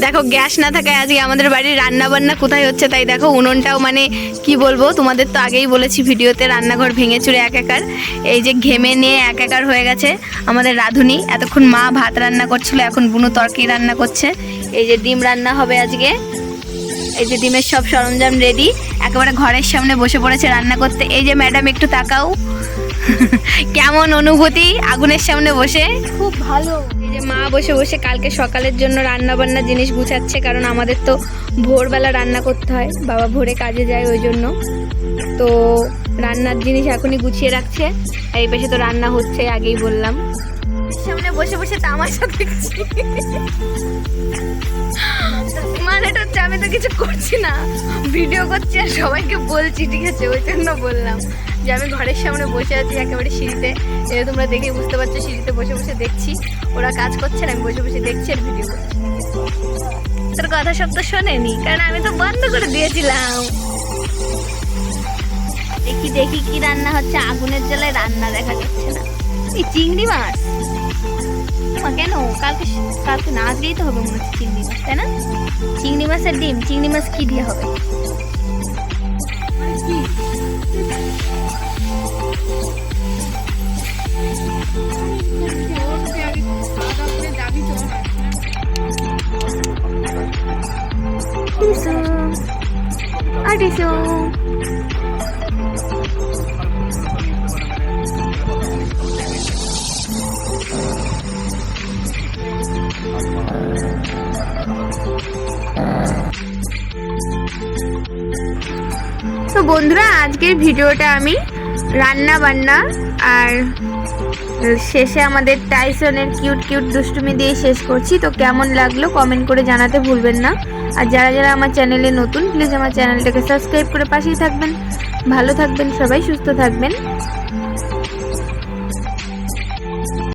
দেখো, গ্যাস না থাকায় আজকে আমাদের বাড়ির রান্না বান্না কোথায় হচ্ছে তাই দেখো, উনুনটাও মানে কি বলব, তোমাদের তো আগেই বলেছি ভিডিওতে রান্নাঘর ভেঙে চুরে এক একার। এই যে ঘেমে নিয়ে এক একার হয়ে গেছে আমাদের রাঁধুনি। এতক্ষণ মা ভাত রান্না করছিল, এখন বুনু তরকারি রান্না করছে। এই যে ডিম রান্না হবে আজকে। এই যে ডিমের সব সরঞ্জাম রেডি একেবারে ঘরের সামনে বসে পড়েছে রান্না করতে। এই যে ম্যাডাম একটু তাকাও। কেমন অনুভূতি? আগুনের সামনে বসে। খুব ভালো। মা বসে বসে কালকে সকালের জন্য রান্না বান্না জিনিস গুছাচ্ছে, কারণ আমাদের তো ভোরবেলা রান্না করতে হয়। বাবা ভোরে কাজে যায় ওই জন্য। তো রান্নার জিনিস এখনই গুছিয়ে রাখছে। এই পাশে তো রান্না হচ্ছে, আগেই বললাম। সামনে বসে বসে তামাশা দেখছি। হচ্ছে, আমি তো কিছু করছি না। ভিডিও করছি আর সবাইকে বলছি, ঠিক আছে? ওই জন্য বললাম যে আমি ঘরের সামনে বসে আছি একেবারে সিঁড়িতে। এই তোমরা দেখে বুঝতে পারছ, সিঁড়িতে বসে বসে দেখছি। ওরা কাজ করছে আমি বসে বসে দেখছি আর ভিডিও করছি। তোর কথা সব তো শোনেনি, কারণ আমি তো বন্ধ করে দিয়েছিলাম। দেখি দেখি কি রান্না হচ্ছে। আগুনের জ্বালায় রান্না দেখা যাচ্ছে না। চিংড়ি মাছ। কেন? কালকে কালকে না আজকেই তো হবে মনে হচ্ছে চিংড়ি মাছ, তাই না? চিংড়ি মাছের ডিম, চিংড়ি মাছ কি দিয়ে হবে? ডিসো বন্ধুরা, আজকের ভিডিওটা আমি রান্না বান্না আর শেষে আমাদের টাইসনের কিউট কিউট দুষ্টুমি দিয়ে শেষ করছি। তো কেমন লাগল কমেন্ট করে জানাতে ভুলবেন না। আর যারা যারা আমার চ্যানেলে নতুন প্লিজ আমার চ্যানেলটাকে সাবস্ক্রাইব করে পাশেই থাকবেন। ভালো থাকবেন সবাই, সুস্থ থাকবেন।